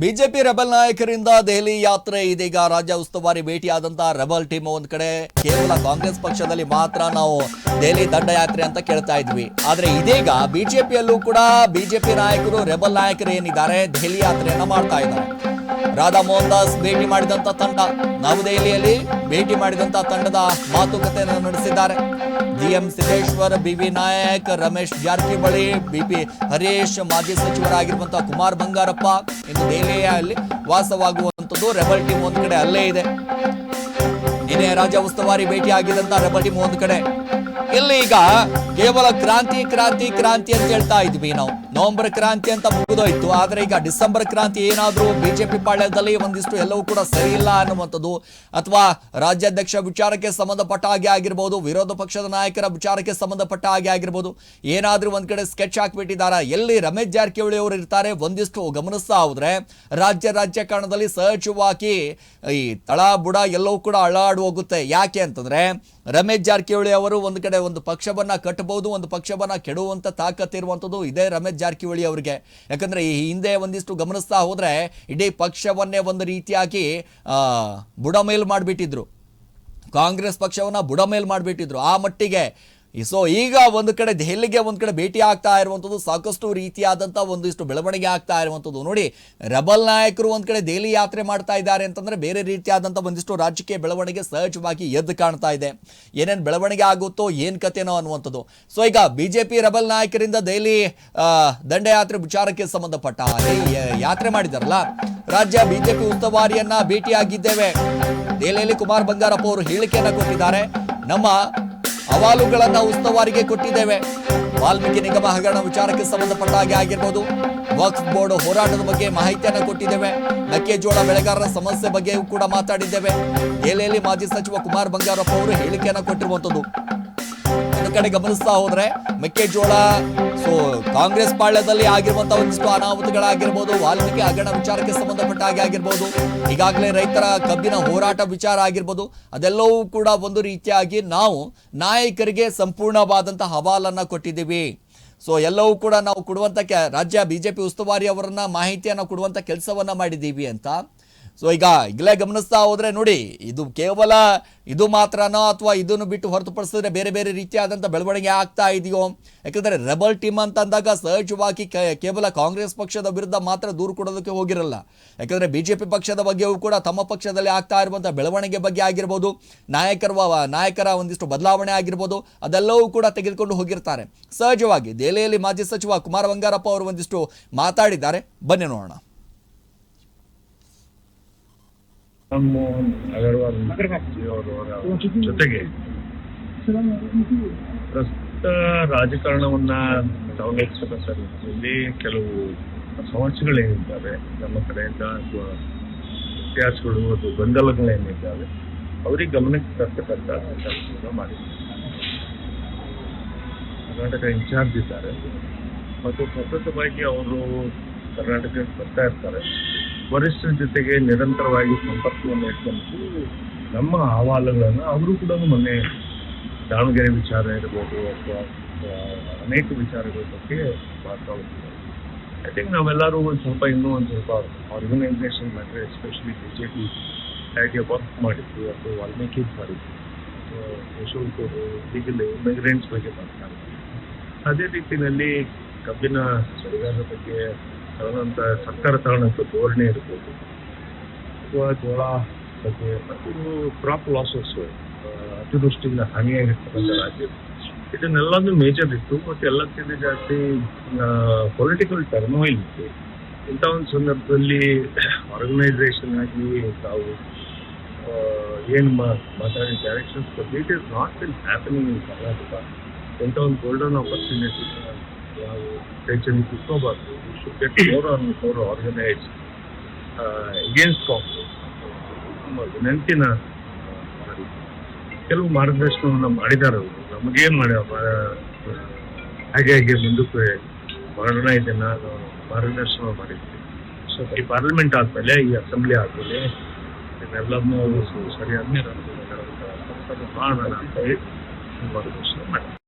BJP rebel ನಾಯಕರಿಂದ ದೆಹಲಿ ಯಾತ್ರೆ, ಇದೀಗ ರಾಜ್ಯ ಉಸ್ತುವಾರಿ ಭೇಟಿಯಾದಂತಹ ರೆಬಲ್ ಟೀಮ್ ಒಂದ್ ಕಡೆ. ಕೇವಲ ಕಾಂಗ್ರೆಸ್ ಪಕ್ಷದಲ್ಲಿ ಮಾತ್ರ ನಾವು ದೆಹಲಿ ದಂಡಯಾತ್ರೆ ಅಂತ ಕೇಳ್ತಾ ಇದ್ವಿ. ಆದ್ರೆ ಇದೀಗ ಬಿಜೆಪಿಯಲ್ಲೂ ಕೂಡ ಬಿಜೆಪಿ ನಾಯಕರು, ರೆಬಲ್ ನಾಯಕರು ಏನಿದ್ದಾರೆ, ದೆಹಲಿ ಯಾತ್ರೆಯನ್ನ ಮಾಡ್ತಾ ಇದ್ದಾರೆ. ರಾಧಾ ಮೋಹನ್ ದಾಸ್ ಭೇಟಿ ಮಾಡಿದಂತ ತಂಡ ನವದೆಹಲಿಯಲ್ಲಿ ಭೇಟಿ ಮಾಡಿದಂತ ತಂಡದ ಮಾತುಕತೆಯನ್ನು ನಡೆಸಿದ್ದಾರೆ. GM Siddeshwar, BV Nayak, Ramesh Jarkiholi, BP Harish, ಮಾಜಿ ಸಚಿವರಾಗಿರುವಂತಹ ಕುಮಾರ್ ಬಂಗಾರಪ್ಪ ಇನ್ನು ದೆಹಲಿಯಲ್ಲಿ ವಾಸವಾಗುವಂಥದ್ದು ರೆಬಲ್ ಟೀಮ್ ಒಂದ್ ಕಡೆ ಅಲ್ಲೇ ಇದೆ. ನಿನ್ನೆ ರಾಜ್ಯ ಉಸ್ತುವಾರಿ ಭೇಟಿ ಆಗಿದಂತ ರೆಬಲ್ ಟೀಮ್ ಒಂದ್ ಕಡೆ. ಇಲ್ಲಿ ಈಗ ಕೇವಲ ಕ್ರಾಂತಿ ಕ್ರಾಂತಿ ಕ್ರಾಂತಿ ಅಂತ ಹೇಳ್ತಾ ಇದ್ವಿ ನಾವು. ನವೆಂಬರ್ ಕ್ರಾಂತಿ ಅಂತ ಮುಗಿದೋಯ್ತು. ಆದರೆ ಈಗ ಡಿಸೆಂಬರ್ ಕ್ರಾಂತಿ ಏನಾದ್ರೂ ಬಿಜೆಪಿ ಪಾಳ್ಯದಲ್ಲಿ ಒಂದಿಷ್ಟು ಎಲ್ಲವೂ ಕೂಡ ಸರಿ ಇಲ್ಲ ಅನ್ನುವಂಥದ್ದು ಅಥವಾ ರಾಜ್ಯಾಧ್ಯಕ್ಷ ವಿಚಾರಕ್ಕೆ ಸಂಬಂಧಪಟ್ಟ ಹಾಗೆ ಆಗಿರ್ಬೋದು, ವಿರೋಧ ಪಕ್ಷದ ನಾಯಕರ ವಿಚಾರಕ್ಕೆ ಸಂಬಂಧಪಟ್ಟ ಹಾಗೆ ಆಗಿರ್ಬೋದು, ಏನಾದರೂ ಒಂದು ಕಡೆ ಸ್ಕೆಚ್ ಹಾಕಿಬಿಟ್ಟಿದ್ದಾರೆ? ಎಲ್ಲಿ ರಮೇಶ್ ಜಾರಕಿಹೊಳಿ ಅವರು ಇರ್ತಾರೆ? ಒಂದಿಷ್ಟು ಗಮನಿಸ್ತಾ ಹೋದ್ರೆ ರಾಜ್ಯ ರಾಜಕಾರಣದಲ್ಲಿ ಸಹಜವಾಗಿ ಈ ತಳ ಬುಡ ಎಲ್ಲವೂ ಕೂಡ ಅಳಾಡು ಹೋಗುತ್ತೆ. ಯಾಕೆ ಅಂತಂದ್ರೆ ರಮೇಶ್ ಜಾರಕಿಹೊಳಿ ಅವರು ಒಂದು ಕಡೆ ಒಂದು ಪಕ್ಷವನ್ನ ಕಟ್ಟಬಹುದು ಒಂದು ಪಕ್ಷವನ್ನ ಕೆಡುವಂತ ತಾಕತ್ತು ಇರುವಂಥದ್ದು ಇದೇ ರಮೇಶ್ ಜಾರಕಿಹೊಳಿ ಅವರಿಗೆ. ಯಾಕಂದ್ರೆ ಈ ಹಿಂದೆ ಒಂದಿಷ್ಟು ಗಮನಿಸ್ತಾ ಹೋದರೆ ಇಡೀ ಪಕ್ಷವನ್ನೇ ಒಂದು ರೀತಿಯಾಗಿ ಬುಡಮೇಲ್ ಮಾಡಿಬಿಟ್ಟಿದ್ರು. ಕಾಂಗ್ರೆಸ್ ಪಕ್ಷವನ್ನ ಬುಡಮೇಲ್ ಮಾಡಿಬಿಟ್ಟಿದ್ರು. ಆ ಮಟ್ಟಿಗೆ ಸೊ ಈಗ ಒಂದು ಕಡೆ ದೆಹಲಿಗೆ ಒಂದು ಕಡೆ ಭೇಟಿ ಆಗ್ತಾ ಇರುವಂಥದ್ದು ಸಾಕಷ್ಟು ರೀತಿಯಾದಂಥ ಒಂದಿಷ್ಟು ಬೆಳವಣಿಗೆ ಆಗ್ತಾ ಇರುವಂಥದ್ದು ನೋಡಿ, ರಬಲ್ ನಾಯಕರು ಒಂದು ಕಡೆ ದೆಹಲಿ ಯಾತ್ರೆ ಮಾಡ್ತಾ ಇದ್ದಾರೆ ಅಂತಂದ್ರೆ ಬೇರೆ ರೀತಿಯಾದಂಥ ಒಂದಿಷ್ಟು ರಾಜಕೀಯ ಬೆಳವಣಿಗೆ ಸಹಜವಾಗಿ ಎದ್ದು ಕಾಣ್ತಾ ಇದೆ. ಏನೇನು ಬೆಳವಣಿಗೆ ಆಗುತ್ತೋ, ಏನು ಕಥೆನೋ ಅನ್ನುವಂಥದ್ದು. ಸೊ ಈಗ ಬಿ ಜೆ ಪಿ ರಬಲ್ ನಾಯಕರಿಂದ ದೆಹಲಿ ದಂಡಯಾತ್ರೆ ವಿಚಾರಕ್ಕೆ ಸಂಬಂಧಪಟ್ಟ ಯಾತ್ರೆ ಮಾಡಿದಾರಲ್ಲ, ರಾಜ್ಯ ಬಿಜೆಪಿ ಉಸ್ತುವಾರಿಯನ್ನ ಭೇಟಿಯಾಗಿದ್ದೇವೆ. ದೆಹಲಿಯಲ್ಲಿ ಕುಮಾರ್ ಬಂಗಾರಪ್ಪ ಅವರು ಹೇಳಿಕೆಯನ್ನ ಕೊಟ್ಟಿದ್ದಾರೆ. ನಮ್ಮ ಅಹವಾಲುಗಳನ್ನ ಉಸ್ತುವಾರಿಗೆ ಕೊಟ್ಟಿದ್ದೇವೆ. ವಾಲ್ಮೀಕಿ ನಿಗಮ ಹಗರಣ ವಿಚಾರಕ್ಕೆ ಸಂಬಂಧಪಟ್ಟ ಹಾಗೆ ಆಗಿರ್ಬೋದು. ವಕ್ಫ್ ಬೋರ್ಡ್ ಹೋರಾಟದ ಬಗ್ಗೆ ಮಾಹಿತಿಯನ್ನು ಕೊಟ್ಟಿದ್ದೇವೆ. ಮೆಕ್ಕೆಜೋಳ ಬೆಳೆಗಾರರ ಸಮಸ್ಯೆ ಬಗ್ಗೆಯೂ ಕೂಡ ಮಾತಾಡಿದ್ದೇವೆ. ದೆಹಲಿಯಲ್ಲಿ ಮಾಜಿ ಸಚಿವ ಕುಮಾರ್ ಬಂಗಾರಪ್ಪ ಅವರು ಹೇಳಿಕೆಯನ್ನು ಕೊಟ್ಟಿರುವಂತದ್ದು. ಒಂದು ಕಡೆ ಗಮನಿಸ್ತಾ ಹೋದ್ರೆ ಮೆಕ್ಕೆಜೋಳ ಸೊ ಕಾಂಗ್ರೆಸ್ ಪಾಳ್ಯದಲ್ಲಿ ಆಗಿರುವಂತಹ ಒಂದಿಷ್ಟು ಅನಾಹುತಗಳಾಗಿರ್ಬೋದು, ವಾಲ್ಮೀಕಿ ಹಗರಣ ವಿಚಾರಕ್ಕೆ ಸಂಬಂಧಪಟ್ಟ ಹಾಗೆ ಆಗಿರ್ಬೋದು, ಈಗಾಗಲೇ ರೈತರ ಕಬ್ಬಿನ ಹೋರಾಟ ವಿಚಾರ ಆಗಿರ್ಬೋದು, ಅದೆಲ್ಲವೂ ಕೂಡ ಒಂದು ರೀತಿಯಾಗಿ ನಾವು ನಾಯಕರಿಗೆ ಸಂಪೂರ್ಣವಾದಂತಹ ಹವಾಲನ್ನ ಕೊಟ್ಟಿದ್ದೀವಿ. ಸೊ ಎಲ್ಲವೂ ಕೂಡ ನಾವು ಕೊಡುವಂತ ರಾಜ್ಯ ಬಿಜೆಪಿ ಉಸ್ತುವಾರಿ ಅವರನ್ನ ಮಾಹಿತಿಯನ್ನ ಕೊಡುವಂತ ಕೆಲಸವನ್ನ ಮಾಡಿದ್ದೀವಿ ಅಂತ. ಸೊ ಈಗ ಈಗಲೇ ಗಮನಿಸ್ತಾ ಹೋದರೆ ನೋಡಿ, ಇದು ಕೇವಲ ಇದು ಮಾತ್ರನೋ ಅಥವಾ ಇದನ್ನು ಬಿಟ್ಟು ಹೊರತುಪಡಿಸಿದ್ರೆ ಬೇರೆ ಬೇರೆ ರೀತಿಯಾದಂಥ ಬೆಳವಣಿಗೆ ಆಗ್ತಾ ಇದೆಯೋ? ಯಾಕಂದ್ರೆ ರೆಬಲ್ ಟೀಮ್ ಅಂತ ಅಂದಾಗ ಸಹಜವಾಗಿ ಕೇವಲ ಕಾಂಗ್ರೆಸ್ ಪಕ್ಷದ ವಿರುದ್ಧ ಮಾತ್ರ ದೂರು ಕೊಡೋದಕ್ಕೆ ಹೋಗಿರಲ್ಲ. ಯಾಕಂದ್ರೆ ಬಿಜೆಪಿ ಪಕ್ಷದ ಬಗ್ಗೆಯೂ ಕೂಡ ತಮ್ಮ ಪಕ್ಷದಲ್ಲಿ ಆಗ್ತಾ ಇರುವಂಥ ಬೆಳವಣಿಗೆ ಬಗ್ಗೆ ಆಗಿರ್ಬೋದು, ನಾಯಕರ ನಾಯಕರ ಒಂದಿಷ್ಟು ಬದಲಾವಣೆ ಆಗಿರ್ಬೋದು, ಅದೆಲ್ಲವೂ ಕೂಡ ತೆಗೆದುಕೊಂಡು ಹೋಗಿರ್ತಾರೆ. ಸಹಜವಾಗಿ ದೆಹಲಿಯಲ್ಲಿ ಮಾಜಿ ಸಚಿವ ಕುಮಾರ ಬಂಗಾರಪ್ಪ ಅವರು ಒಂದಿಷ್ಟು ಮಾತಾಡಿದ್ದಾರೆ. ಬನ್ನಿ ನೋಡೋಣ. ರಾಮಮೋಹನ್ ಅಗರ್ವಾಲ್ ಜೊತೆಗೆ ಪ್ರಸ್ತುತ ರಾಜಕಾರಣವನ್ನ ಗಮನಿಸತಕ್ಕಂಥ ರೀತಿಯಲ್ಲಿ ಕೆಲವು ಸಮಸ್ಯೆಗಳೇನಿದ್ದಾವೆ? ನಮ್ಮ ಕಡೆಯಿಂದ ಅಥವಾ ವ್ಯತ್ಯಾಸಗಳು ಅಥವಾ ಗೊಂದಲಗಳೇನಿದ್ದಾವೆ? ಅವರಿಗೆ ಗಮನಕ್ಕೆ ತರ್ತಕ್ಕಂಥ ಮಾಡಿದ್ದಾರೆ ಕರ್ನಾಟಕ ಇನ್ಚಾರ್ಜ್ ಇದ್ದಾರೆ. ಮತ್ತು ಸತತವಾಗಿ ಅವರು ಕರ್ನಾಟಕಕ್ಕೆ ಬರ್ತಾ ಇರ್ತಾರೆ. ವರಿಷ್ಠರ ಜೊತೆಗೆ ನಿರಂತರವಾಗಿ ಸಂಪರ್ಕವನ್ನು ಇಟ್ಕೊಂಡು ನಮ್ಮ ಅಹವಾಲುಗಳನ್ನು ಅವರು ಕೂಡ ಮೊನ್ನೆ ದಾವಣಗೆರೆ ವಿಚಾರ ಇರ್ಬೋದು ಅಥವಾ ಅನೇಕ ವಿಚಾರಗಳ ಬಗ್ಗೆ ಮಾತಾಡುತ್ತಿದ್ದಾರೆ ಐ ಥಿಂಕ್ ನಾವೆಲ್ಲರೂ ಒಂದು ಸ್ವಲ್ಪ ಇನ್ನೂ ಒಂದು ಸ್ವಲ್ಪ ಆರ್ಗನೈಸೇಷನ್ ಮಾಡಿದ್ರೆ ಎಸ್ಪೆಷಲಿ ಬಿ ಜೆ ಪಿ ಹೇಗೆ ವರ್ಕ್ ಮಾಡಿದ್ವಿ ಅಥವಾ ವಾಲ್ಮೀಕಿ ಮಾಡಿದ್ವಿ. ಯಶವಂತರು ಈಗಲೇ ಇಮಿಗ್ರೆಂಟ್ಸ್ ಬಗ್ಗೆ ಮಾತನಾಡ್ತಾರೆ ಅದೇ ರೀತಿಯಲ್ಲಿ ಕಬ್ಬಿನ ಚಳಿಗಾಲದ ಬಗ್ಗೆ ತಗೊಳ್ಳೋಂಥ ಸರ್ಕಾರ ತಗೊಳ್ಳೋಂಥ ಧೋರಣೆ ಇರ್ಬೋದು. ಅಥವಾ ಜೋಳ ಬಗ್ಗೆ ಮತ್ತು ಕ್ರಾಪ್ ಲಾಸಸ್ ಅತಿವೃಷ್ಟಿಯಿಂದ ಹಾನಿಯಾಗಿರ್ತಕ್ಕಂಥ ರಾಜ್ಯ. ಇದನ್ನೆಲ್ಲಾನು ಮೇಜರ್ ಇತ್ತು ಮತ್ತು ಎಲ್ಲಕ್ಕಿಂತ ಜಾಸ್ತಿ ಪೊಲಿಟಿಕಲ್ ಟರ್ಮೋಯಿಲ್ ಇತ್ತು. ಇಂಥ ಒಂದು ಸಂದರ್ಭದಲ್ಲಿ ಆರ್ಗನೈಸೇಷನ್ ಆಗಿ ತಾವು ಏನು ಮಾತಾಡಿ directions it is not been happening in Karnataka ಇಂಥ ಒಂದು ಗೋಲ್ಡನ್ ಆಪರ್ಚುನಿಟಿ ನಾವು tension ತಿಳ್ಕೋಬಾರ್ದು should get more on organise against Congress ನಮ್ಮ ವಿನಂತಿನ ಮಾಡಿ ಕೆಲವು ಮಾರ್ಗದರ್ಶನವನ್ನು ಮಾಡಿದ್ದಾರೆ ಅವರು ನಮಗೇನು ಮಾಡಿ ಹಾಗೆ ಹಾಗೆ ಮುಂದಕ್ಕೆ ಮಾಡೋಣ ಇದನ್ನ ಮಾರ್ಗದರ್ಶನ ಮಾಡಿದ್ವಿ ಸೊ ಈ ಪಾರ್ಲಿಮೆಂಟ್ ಆದಮೇಲೆ ಈ ಅಸೆಂಬ್ಲಿ ಆದಮೇಲೆ ಇದನ್ನೆಲ್ಲನೂ ಸರಿಯಾದ ಮಾಡೋಣ ಅಂತ ಹೇಳಿ ಮಾರ್ಗದರ್ಶನ ಮಾಡಿ